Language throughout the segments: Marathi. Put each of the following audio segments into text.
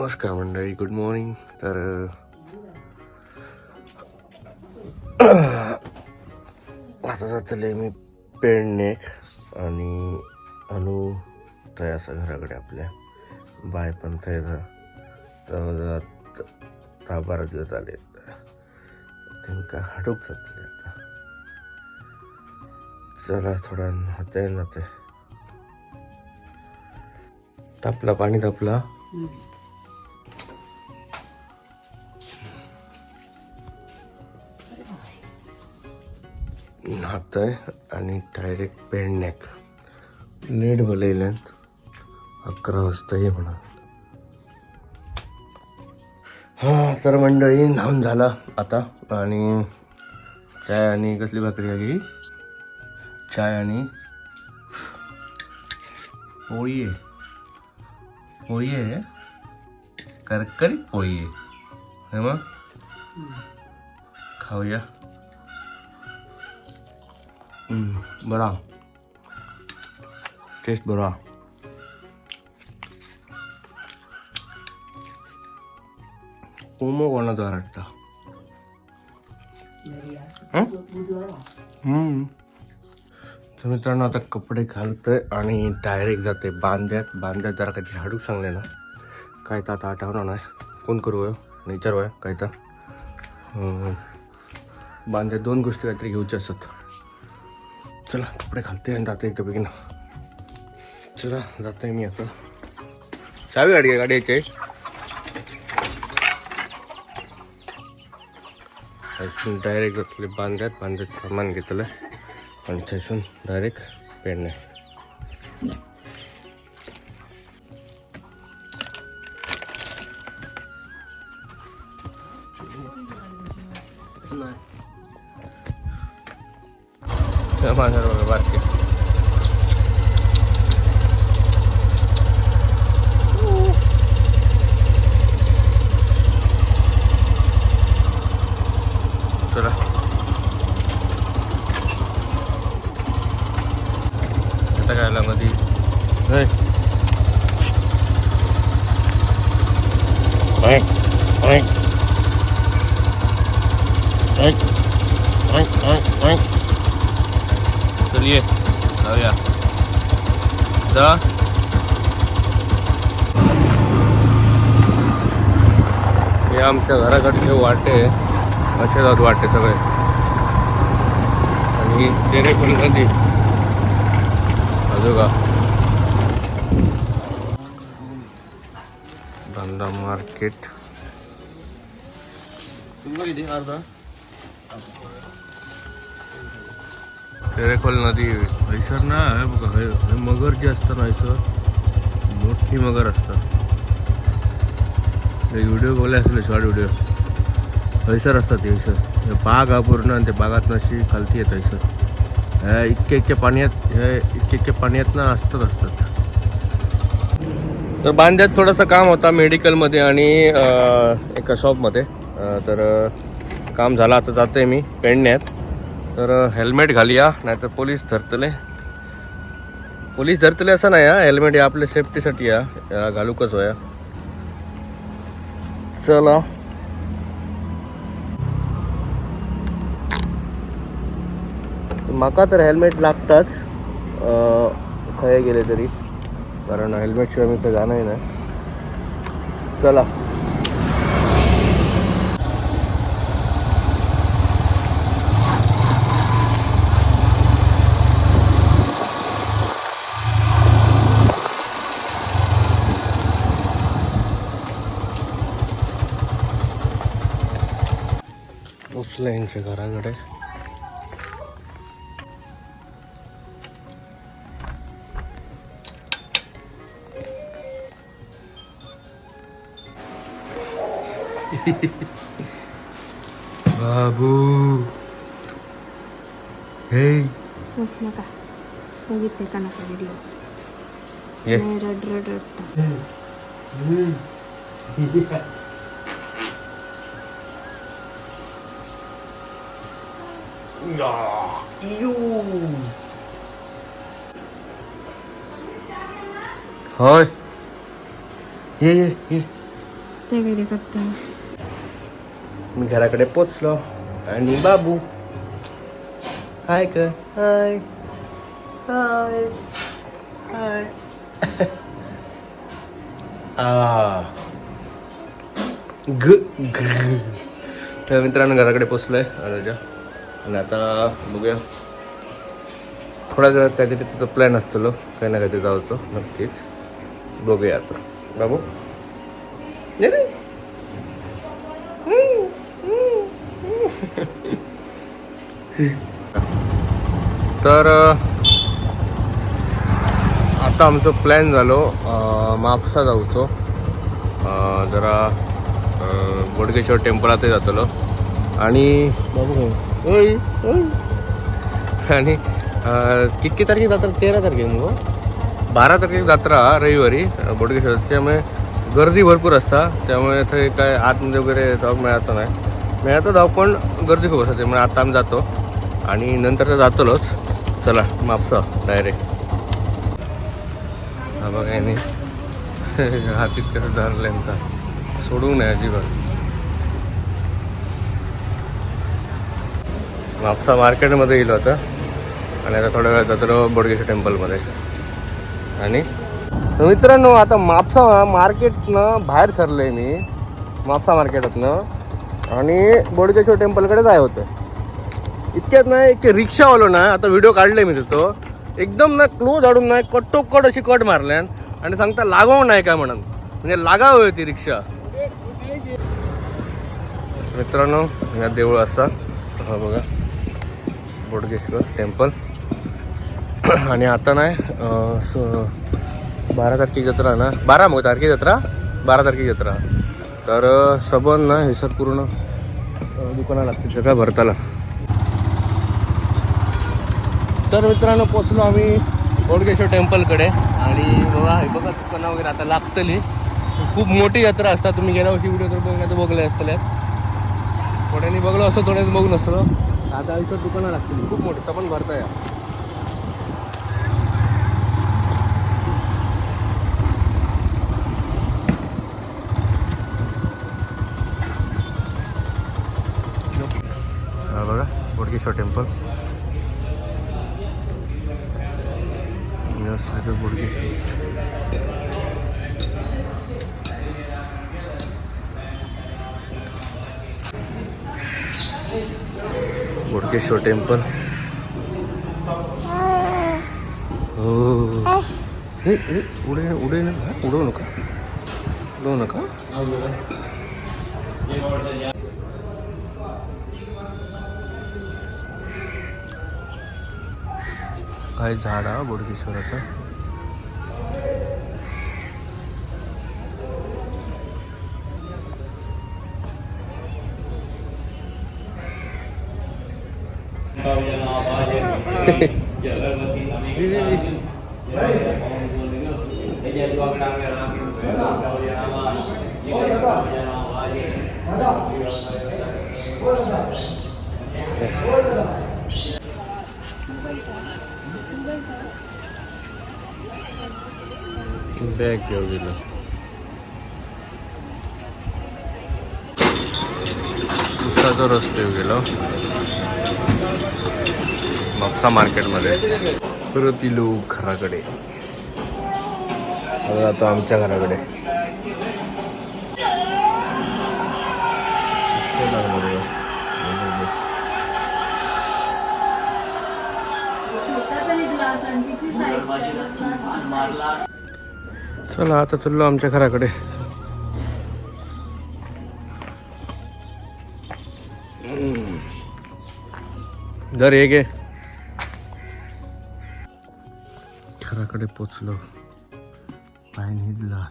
नमस्कार मंडळी गुड मॉर्निंग तर आता जातले मी पेडणे आणि अनु थंय आसा घराकडे आपल्या. बाय पण थंय जा दहा बारा दिवस जाले तांकां हाडूंक जातले आता. चला थोड्या हाताय जाते तापला पाणी तापला. न्हाताय आणि डायरेक्ट पेडण्याक लेट बोलयल्यात अकरा वाजता ये म्हणा. हा तर मंडळी न्हावून झाला आता. आणि चाय आणि कसली भाकरी ही? चाय आणि पोळी आहे. पोळी आहे. करकरीत पोळी आहे. हे मग? खाऊया. बरा टेस्ट बरा कोमो कोणाचा वाटता हम्म तर मित्रांनो आता कपडे घालतोय आणि डायरेक्ट जाते बांध्यात बांध्यात जरा काहीतरी हाडू सांगले ना काय तर आता आठवणार नाही फोन करू आणि विचारूया काय तर. बांध्यात दोन गोष्टी काहीतरी घेऊच्या असतात चला कपडे घालते आणि जाते एकदा बेगीन चला जाते मी आता. चावी गाडी गाडी यायचे थंसून डायरेक्ट जातले बांद्यात बांद्यात सामान घेतलं आणि थंयसून डायरेक्ट पेडणे Да. हे आमच्या घराकडचे वाटे असे जात वाटे सगळे. आणि तेरे पण नदी अजून का धंदा मार्केट. तेरेखोल नदी. हैसर ना हे बघा हे मगर जे असतं ना हैसर मोठी मगर असतात ते व्हिडिओ बघले असले शॉर्ट व्हिडिओ हैसर असतात ते हैसर बाग हा पूर्ण आणि ते बागात अशी खालती येत हैसर इतक्या इतके पाण्यात हे इतके इतके पाण्यात ना असतात असतात तर बांध्यात थोडंसं काम होता मेडिकलमध्ये आणि एका शॉपमध्ये तर काम झालं आता जाते मी पेडण्यात. तर हेल्मेट घालूया नाहीतर पोलीस धरतले. पोलीस धरतले असं नाही हा. हेल्मेट या आपल्या सेफ्टीसाठी या घालूकच होया. चला. म्हाका तर हेल्मेट लागताच अं, खंय गेले तरी. कारण हेल्मेटशिवाय मी तर जाणंही नाही. चला. पोचलं यांच्या घराकडे बाबू हे म्हटलं का बघितले का नका व्हिडिओ ये रड रड रडता होय ये ये ये ते वगैरे करते मी घराकडे पोचलो आणि बाबू हाय क हाय हाय हाय आ ग ग तर मित्रांनो घराकडे पोचलोय अनुजा आणि आता बघूया. थोड्या वेळात काहीतरी तिथं प्लॅन असतो काही ना काहीतरी जायचं नक्कीच. बघूया आता. बाबू? तर आता आमचं प्लॅन झालो म्हापसा जाऊचो. जरा बोडकेश्वर बोडगेश्वर जातलो. आणि बाबू ओय, आणि कितकी तारखेक जात्रा? तेरा तारखेक मग हो. बारा तारखेक जात्रा रविवारी बोडगेश्वर. त्यामुळे गर्दी भरपूर असता. त्यामुळे थंय काय आतमध्ये वगैरे जाऊक मेळाचं नाही. मेळातं जाऊ पण गर्दी खूप असते. त्यामुळे आता आम्ही जातो. आणि नंतर तर जातलोच. चला मापसा डायरेक्ट. हा बघा नाही हा तितकं धरलं सोडू नये अजिबात. म्हापसा मार्केटमध्ये गेलो होतं आणि आता थोड्या वेळात जातो बोडगेश्वर टेम्पलमध्ये. आणि मित्रांनो आता म्हापसा मार्केटनं बाहेर सरलोय मी. म्हापसा मार्केटातनं. आणि बोडगेश्वर टेम्पलकडे जाय होतं. इतक्यात नाही रिक्षा रिक्षावालो ना आता व्हिडिओ काढले मी तिथं. एकदम ना क्लोज हाडून ना कट्टोकट अशी कट मारल्यान आणि सांगता लागाव नाही काय म्हणून म्हणजे लागावं होती रिक्षा. मित्रांनो या देऊळ असतात हा बघा. बोडगेश्वर टेम्पल. आणि आता नाही स- बारा तारखेची जत्रा ना. बारा मग तारखे जत्रा? बारा तारखेची जत्रा. तर सबन ना हे सर पूर्ण दुकाना लागते लागतील सगळं भरताला. तर मित्रांनो पोचलो आम्ही बोडगेश्वर टेम्पलकडे. आणि बघा हे बघा दुकानं वगैरे आता लागतली खूप मोठी यात्रा असतात तुम्ही गेल्या वर्षी व्हिडिओ तर बघण्यात बघले असतल्यात थोड्यांनी बघलो असतो थोड्याच बघून असतो आता इथं दुकानं लागतील. खूप मोठी पण भरता या बघा बोडगेश्वर टेम्पल. बोडगेश्वर. बोडगेश्वर टेम्पल हो हे, हे, उडे उडे ना उडवू नका उडवू नका काय झाड हा बोडकेश्वराचा बॅग घेऊ गेलो उसाचा तो रस्ते गेलो. म्हापसा मार्केटमध्ये परत इलो घराकडे. आता जातो आमच्या घराकडे. चला आता चुललो आमच्या घराकडे. दर एक आहे घराकडे पोचलो. पाय निधला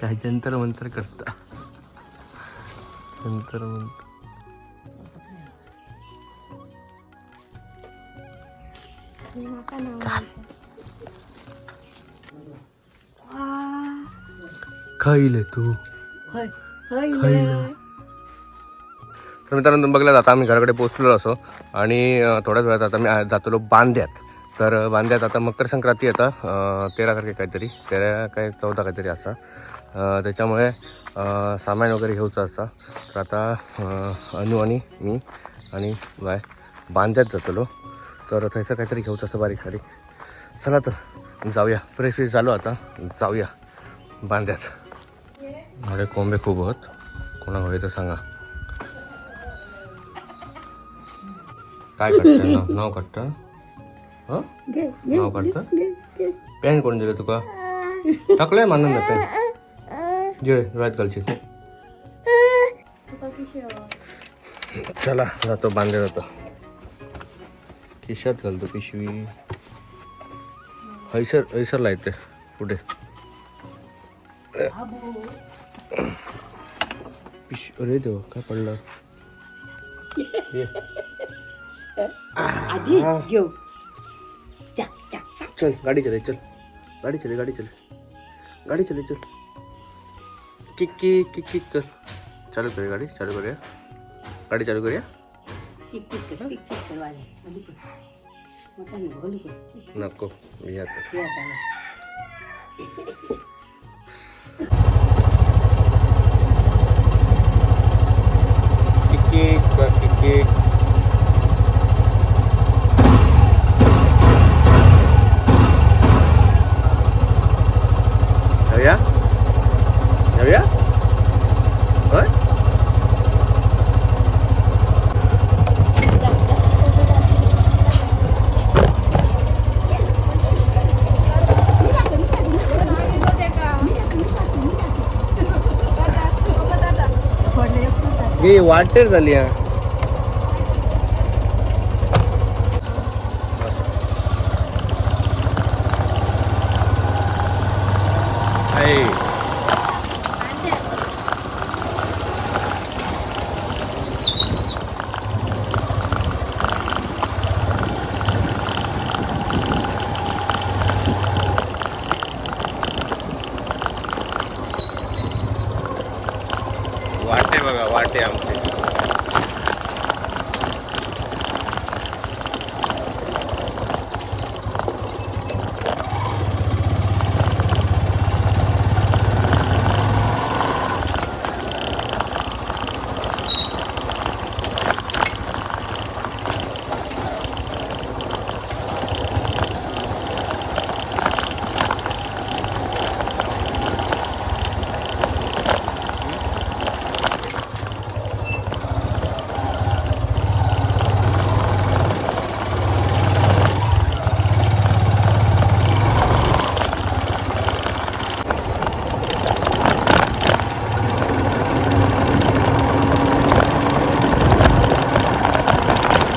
काय जंतर मंतर करता. जंतर मंतर खाईल तू. खाईल. तर मित्रांनो बघला जाता आम्ही घराकडे पोचलो असो. आणि थोड्याच वेळात आता मी जातो जातलो बांध्यात. तर बांध्यात आता मकर संक्रांती आता तेरा तारखे काहीतरी तेरा काय चौदा काहीतरी असा त्याच्यामुळे सामान वगैरे घेऊचं असा तर आता अनु आणि मी आणि बाय बांध्यात जातलो. तर थंयसर काहीतरी घेऊचं असतं बारीक सारीक. चला तर जाऊया. फ्रेश फ्रेश झालो आता. जाऊया बांध्यात अरे कोंबे खूप होत कोणा हवे तर सांगा. काय काढतं नाव नाव काढतं नाव काढतं पेन कोण दिलं तुका टाकलंय मानून ना पेन जे रात घालची चला जातो बांधे जातो खिशात घालतो पिशवी हैसर हैसरला येते पुढे पिश अरे देवा काय पडलं ये. आधी घेऊ चल गाडी चले चल. गाडी चले गाडी चले. गाडी चले चल. किक किक किक किक कर. चालू करूया गाडी चालू करूया. गाडी चालू करूया? नको मी आता हे. किक किक कर किक किक जाऊया जाऊया होय हे वाटेर झाली हा Hey. वाटे बघा वाटे आमचे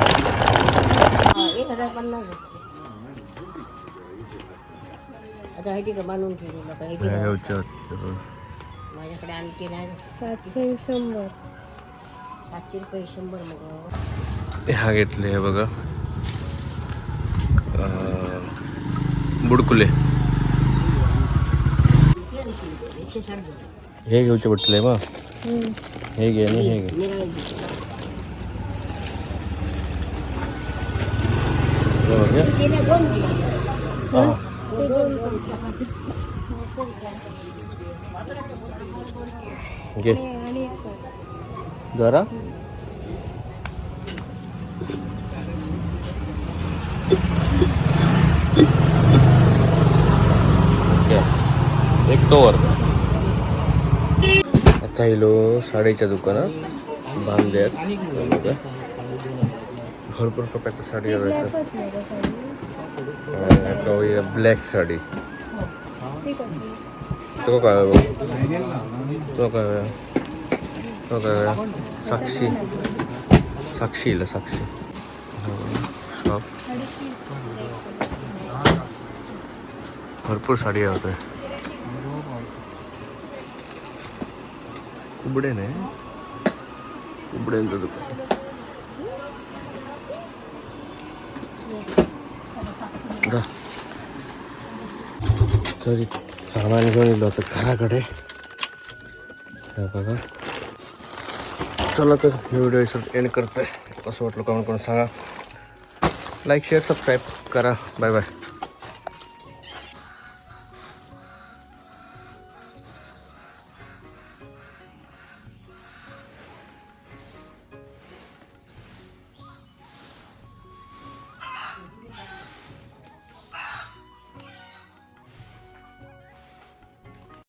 हा, एक हजार पन्नास घेतले. आता हे का बांधून ठेवलेलं हे? माझ्याकडे आणखी नाही. सातशे शंभर. सातशे रुपये शंभर मग. हा घेतले हे बघा. बुडकुले. हे घेऊचे पडले मग. हे घे आणि हे घे. हे बघ. घे. जरा. एक तो वर आता इलो साडीच्या दुकानात बांधल्यात भरपूर प्रकारच्या साडी. हव्याचं ब्लॅक साडी. तो काय बघ. तो काय वेळा तो काय वेळा साक्षी. साक्षी साक्षी. शॉप भरपूर साडी होते कुबडे नाही. कुबड्यांचं दुकान. तरी सामान घेऊन येलो होतं घराकडे. बघा. चला तर हे व्हिडिओ इथं एंड करतोय. कसं वाटलं कमेंट करून सांगा. लाईक शेअर सबस्क्राईब करा. Bye bye